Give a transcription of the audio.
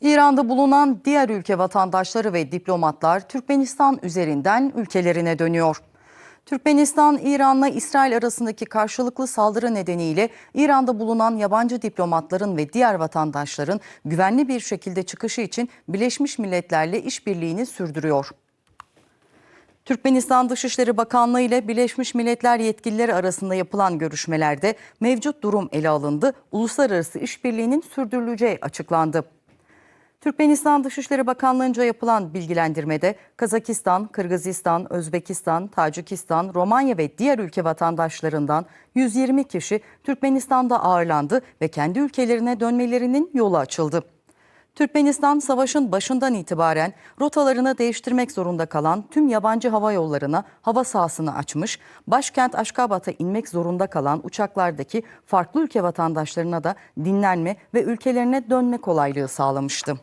İran'da bulunan diğer ülke vatandaşları ve diplomatlar Türkmenistan üzerinden ülkelerine dönüyor. Türkmenistan, İran'la İsrail arasındaki karşılıklı saldırı nedeniyle İran'da bulunan yabancı diplomatların ve diğer vatandaşların güvenli bir şekilde çıkışı için Birleşmiş Milletler'le işbirliğini sürdürüyor. Türkmenistan Dışişleri Bakanlığı ile Birleşmiş Milletler yetkilileri arasında yapılan görüşmelerde mevcut durum ele alındı, uluslararası işbirliğinin sürdürüleceği açıklandı. Türkmenistan Dışişleri Bakanlığı'nca yapılan bilgilendirmede Kazakistan, Kırgızistan, Özbekistan, Tacikistan, Romanya ve diğer ülke vatandaşlarından 120 kişi Türkmenistan'da ağırlandı ve kendi ülkelerine dönmelerinin yolu açıldı. Türkmenistan savaşın başından itibaren rotalarını değiştirmek zorunda kalan tüm yabancı hava yollarına hava sahasını açmış, başkent Aşkabat'a inmek zorunda kalan uçaklardaki farklı ülke vatandaşlarına da dinlenme ve ülkelerine dönme kolaylığı sağlamıştı.